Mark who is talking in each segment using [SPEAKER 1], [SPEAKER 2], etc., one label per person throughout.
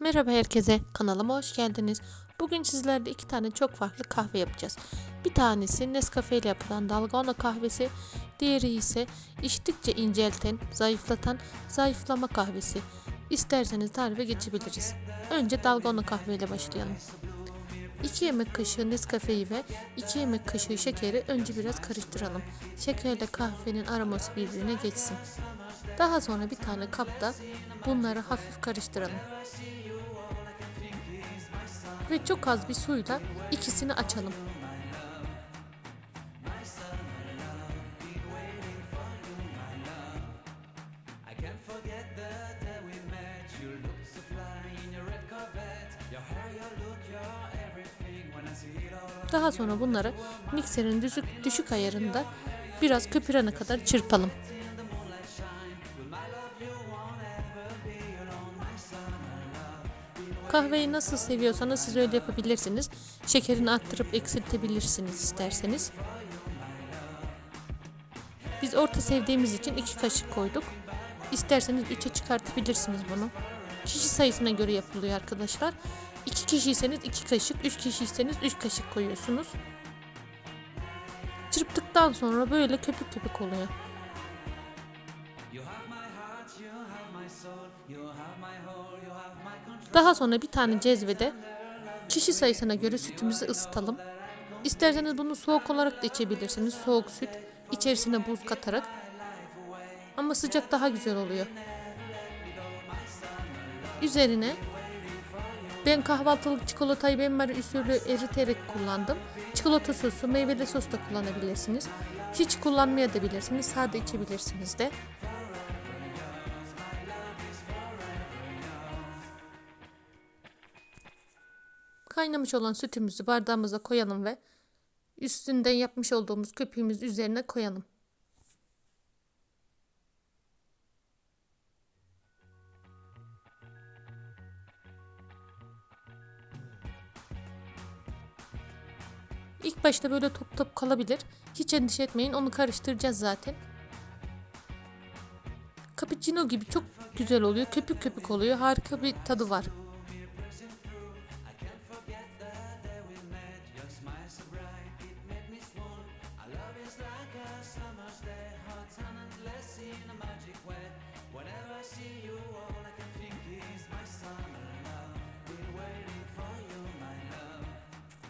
[SPEAKER 1] Merhaba herkese, kanalıma hoş geldiniz. Bugün sizlerle iki tane çok farklı kahve yapacağız. Bir tanesi Nescafe ile yapılan dalgona kahvesi, diğeri ise içtikçe incelten, zayıflatan zayıflama kahvesi. İsterseniz tarife geçebiliriz. Önce dalgona kahve ile başlayalım. 2 yemek kaşığı Nescafe'yi ve 2 yemek kaşığı şekeri önce biraz karıştıralım. Şekerle kahvenin aroması birbirine geçsin. Daha sonra bir tane kapta bunları hafif karıştıralım ve çok az bir suyla ikisini açalım. Daha sonra bunları mikserin düşük, düşük ayarında biraz köpürene kadar çırpalım. Kahveyi nasıl seviyorsanız siz öyle yapabilirsiniz. Şekerini arttırıp eksiltebilirsiniz isterseniz. Biz orta sevdiğimiz için 2 kaşık koyduk. İsterseniz 3'e çıkartabilirsiniz bunu. Kişi sayısına göre yapılıyor arkadaşlar. 2 kişiyseniz 2 kaşık, 3 kişiyseniz 3 kaşık koyuyorsunuz. Çırptıktan sonra böyle köpük köpük oluyor. Daha sonra bir tane cezvede kişi sayısına göre sütümüzü ısıtalım. İsterseniz bunu soğuk olarak da içebilirsiniz. Soğuk süt içerisine buz katarak. Ama sıcak daha güzel oluyor. Üzerine ben kahvaltılık çikolatayı benmari usulü eriterek kullandım. Çikolata sosu, meyveli sos da kullanabilirsiniz. Hiç kullanmayabilirsiniz. Sade içebilirsiniz de. Kaynamış olan sütümüzü bardağımıza koyalım ve üstünden yapmış olduğumuz köpüğümüz üzerine koyalım. İlk başta böyle top top kalabilir. Hiç endişe etmeyin onu karıştıracağız zaten. Cappuccino gibi çok güzel oluyor. Köpük köpük oluyor. Harika bir tadı var.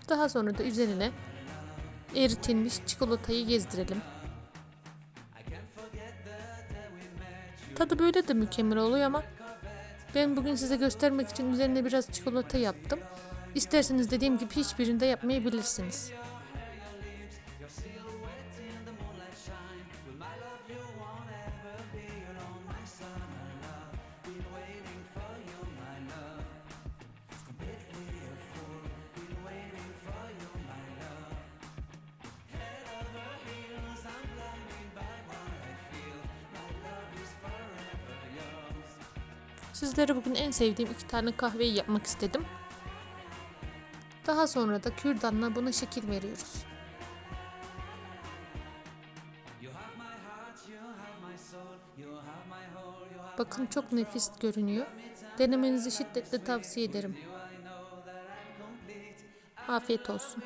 [SPEAKER 1] Daha sonra da üzerine eritilmiş çikolatayı gezdirelim. Tadı böyle de mükemmel oluyor ama ben bugün size göstermek için üzerine biraz çikolata yaptım. İsterseniz dediğim gibi hiçbirinde yapmayabilirsiniz. Sizlere bugün en sevdiğim iki tane kahveyi yapmak istedim. Daha sonra da kürdanla buna şekil veriyoruz. Bakın çok nefis görünüyor. Denemenizi şiddetle tavsiye ederim. Afiyet olsun.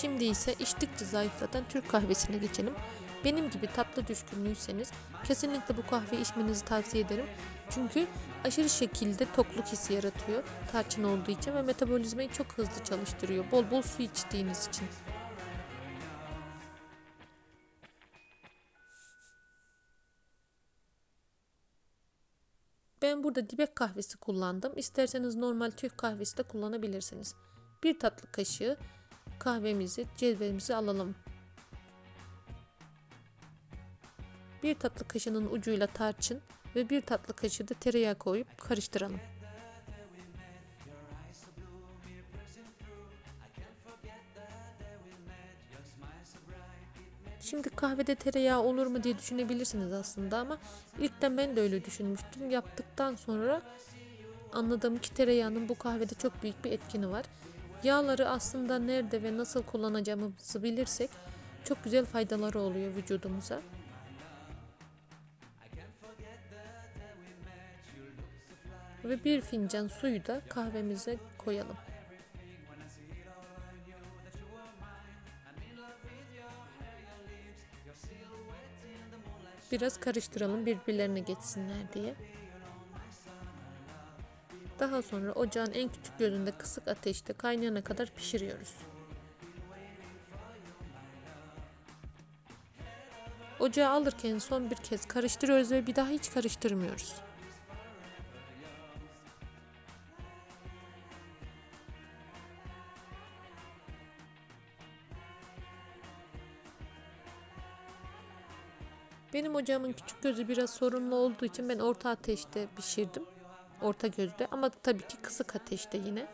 [SPEAKER 1] Şimdi ise içtikçe zayıflatan Türk kahvesine geçelim. Benim gibi tatlı düşkünlüyseniz kesinlikle bu kahve içmenizi tavsiye ederim. Çünkü aşırı şekilde tokluk hissi yaratıyor tarçın olduğu için ve metabolizmayı çok hızlı çalıştırıyor. Bol bol su içtiğiniz için. Ben burada dibek kahvesi kullandım. İsterseniz normal Türk kahvesi de kullanabilirsiniz. Bir tatlı kaşığı kahvemizi, cezvemizi alalım. Bir tatlı kaşığının ucuyla tarçın ve bir tatlı kaşığı da tereyağı koyup karıştıralım. Şimdi kahvede tereyağı olur mu diye düşünebilirsiniz aslında ama ilkten ben de öyle düşünmüştüm. Yaptıktan sonra anladım ki tereyağının bu kahvede çok büyük bir etkini var. Yağları aslında nerede ve nasıl kullanacağımızı bilirsek çok güzel faydaları oluyor vücudumuza. Ve bir fincan suyu da kahvemize koyalım. Biraz karıştıralım birbirlerine geçsinler diye. Daha sonra ocağın en küçük gözünde kısık ateşte kaynayana kadar pişiriyoruz. Ocağa alırken son bir kez karıştırıyoruz ve bir daha hiç karıştırmıyoruz. Benim ocağımın küçük gözü biraz sorunlu olduğu için ben orta ateşte pişirdim. Orta gözde ama tabii ki kısık ateşte yine.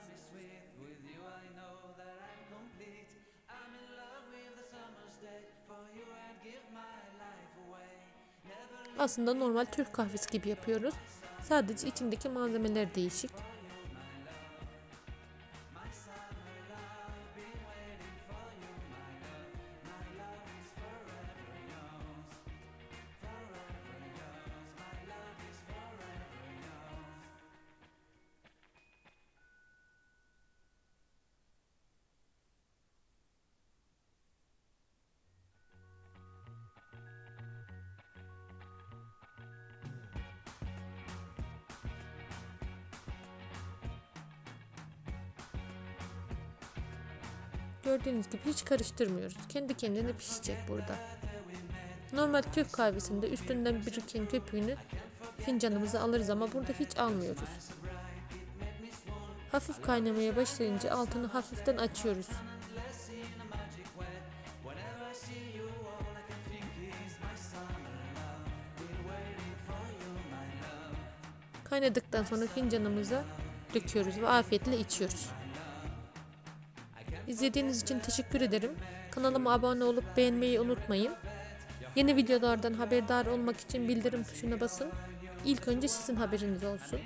[SPEAKER 1] Aslında normal Türk kahvesi gibi yapıyoruz. Sadece içindeki malzemeler değişik. Gördüğünüz gibi hiç karıştırmıyoruz. Kendi kendine pişecek burada. Normal Türk kahvesinde üstünden biriken köpüğünü fincanımıza alırız ama burada hiç almıyoruz. Hafif kaynamaya başlayınca altını hafiften açıyoruz. Kaynadıktan sonra fincanımıza döküyoruz ve afiyetle içiyoruz. İzlediğiniz için teşekkür ederim. Kanalıma abone olup beğenmeyi unutmayın. Yeni videolardan haberdar olmak için bildirim tuşuna basın. İlk önce sizin haberiniz olsun.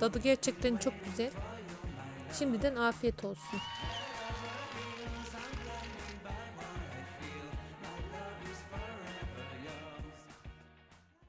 [SPEAKER 1] Tadı gerçekten çok güzel. Şimdiden afiyet olsun.